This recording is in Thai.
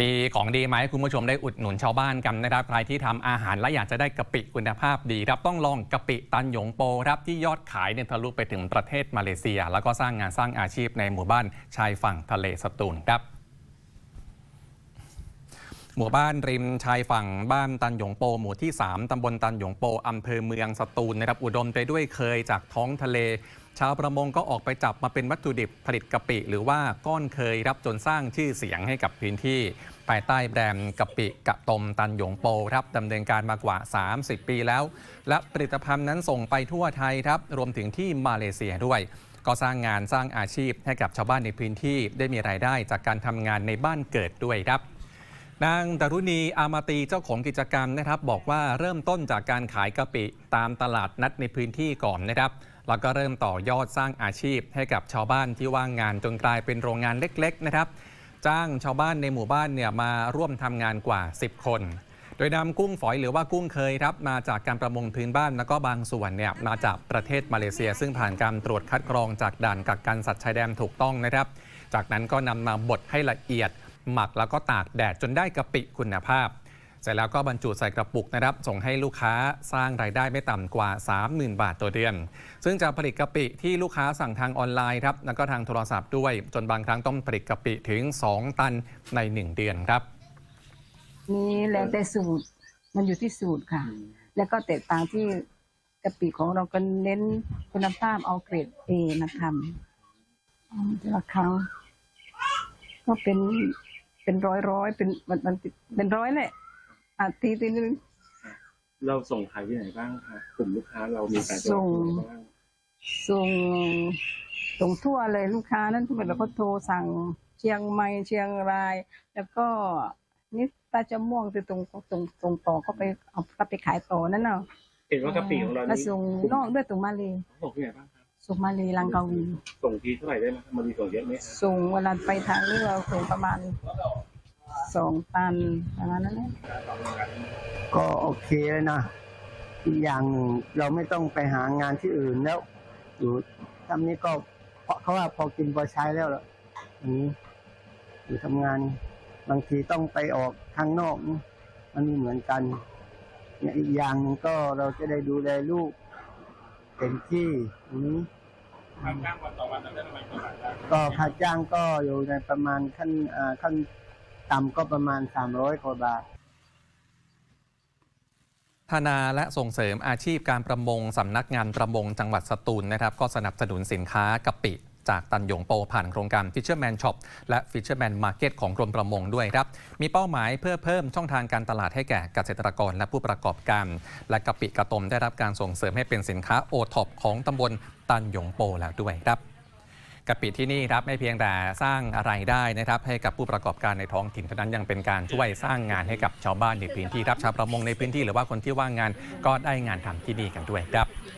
มีของดีมให้คุณผู้ชมได้อุดหนุนชาวบ้านกันนะครับ ใครที่ทำอาหารและอยากจะได้กะปิคุณภาพดีครับต้องลองกะปิตันหยงโปครับที่ยอดขายเนี่ยทะลุไปถึงประเทศมาเลเซีย แล้วก็สร้างงานสร้างอาชีพในหมู่บ้านชายฝั่งทะเลสตูลครับ หมู่บ้านริมชายฝั่งบ้านตันหยงโป หมู่ที่ 3ตำบลตันหยงโปอำเภอเมืองสตูลนะครับอุดมไปด้วยเคยจากท้องทะเล ชาวประมงก็ออกไปจับมาเป็นวัตถุดิบผลิตกะปิ หรือว่าก้อนเคยรับจนสร้างชื่อเสียงให้กับพื้นที่ ภายใต้แบรนด์กะปิกะตมตันหยงโปครับดำเนินการมากว่า 30 ปีแล้ว และผลิตภัณฑ์นั้นส่งไปทั่วไทยครับรวมถึงที่มาเลเซียด้วยก็สร้างงานสร้างอาชีพให้กับชาวบ้านในพื้นที่ได้มีรายได้จากการทำงานในบ้านเกิดด้วยครับ นางดารุณีอามาตีเจ้าของกิจกรรมนะครับ บอกว่าเริ่มต้นจากการขายกะปิตามตลาดนัดในพื้นที่ก่อนนะครับ แล้วก็เริ่มต่อยอดสร้างอาชีพให้กับชาวบ้านที่ว่างงานจนกลายเป็นโรงงานเล็กๆนะครับ จ้างชาวบ้านในหมู่บ้านเนี่ยมาร่วมทำงานกว่า 10 คน โดยนำกุ้งฝอยหรือว่ากุ้งเคยครับมาจากการประมงพื้นบ้านแล้วก็บางส่วนเนี่ยมาจากประเทศมาเลเซีย ซึ่งผ่านการตรวจคัดกรองจากด่านกักกันสัตว์ชายแดนถูกต้องนะครับ จากนั้นก็นำมาบดให้ละเอียด หมักแล้วก็ตากแดดจนได้กะปิคุณภาพ เสร็จแล้วก็บรรจุใส่กระปุกนะครับ ส่งให้ลูกค้าสร้างรายได้ไม่ต่ำกว่า 30,000 บาทต่อเดือน ซึ่งจะผลิตกะปิที่ลูกค้าสั่งทางออนไลน์ครับแล้วก็ทางโทรศัพท์ด้วย จนบางครั้งต้องผลิตกะปิถึง 2 ตันใน 1 เดือนครับ นี่แล้วแต่สูตรมันอยู่ที่สูตรค่ะ แล้วก็แตกต่างที่กะปิของเราก็เน้นคุณภาพเอาเกรดเอมาทำอืมแต่ะคาก็เป็น เป็นร้อยร้อยๆเป็นมันมันเป็นร้อยแหละอาทีทีนึงเราส่งขายที่ไหนบ้างคะกลุ่มลูกค้าเรามีการส่งบ้างส่งส่งทั่วเลยลูกค้านั่นทุกคนเราก็โทรสั่งเชียงใหม่เชียงราย แล้วก็นี่ตาจะม่วงไปตรงตรงตรงต่อเขาไปเอากลับไปขายต่อนั่นเนาะเห็นว่ากะปิของเราแล้วนี่ส่งนอกด้วยตรงมาเลส่งที่ไหนบ้างครับส่งมาเลลังกาวีส่งทีเท่าไหร่ได้ไหมมันมีส่งเยอะไหมครับส่งเวลาไปทางนี้เราส่งประมาณ สองตันประมาณนั้นแหละก็โอเคแล้วนะอีกอย่างหนึ่งเราไม่ต้องไปหางานที่อื่นแล้ว อยู่ทำนี้ก็เพราะเขาว่าพอกินพอใช้แล้วล่ะอย่างนี้อยู่ทำงาน บางทีต้องไปออกข้างนอกนี่มันไม่เหมือนกันเนี่ยอีกอย่างหนึ่งก็เราจะได้ดูแลลูกเต็มที่อย่างนี้ค่าจ้างวันต่อวันได้ประมาณเท่าไหร่ได้ก็ค่าจ้างก็อยู่ในประมาณขั้นอ่าขั้น ต่ำก็ประมาณสามร้อยกว่าบาทธนาและส่งเสริมอาชีพการประมงสำนักงานประมงจังหวัดสตูลนะครับ ก็สนับสนุนสินค้ากะปิ จากตันหยงโปผ่านโครงการ Fisherman Shop และ Fisherman Market ของกรมประมงด้วยครับ มีเป้าหมายเพื่อเพิ่มช่องทางการตลาดให้แก่เกษตรกรและผู้ประกอบการ และกะปิกระตมได้รับการส่งเสริมให้เป็นสินค้าโอท็อปของตำบลตันหยงโปแล้วด้วยครับ กะปิที่นี่ครับไม่เพียงแต่สร้างอะไรายได้นะครับ ให้กับผู้ประกอบการในท้องถิ่นเท่านั้นยังเป็นการช่วยสร้างงานให้กับชาวบ้านในพื้นที่ครับชาวประมงในพื้นที่หรือว่าคนที่ว่างงานก็ได้งานทำที่นี่กันด้วยครับ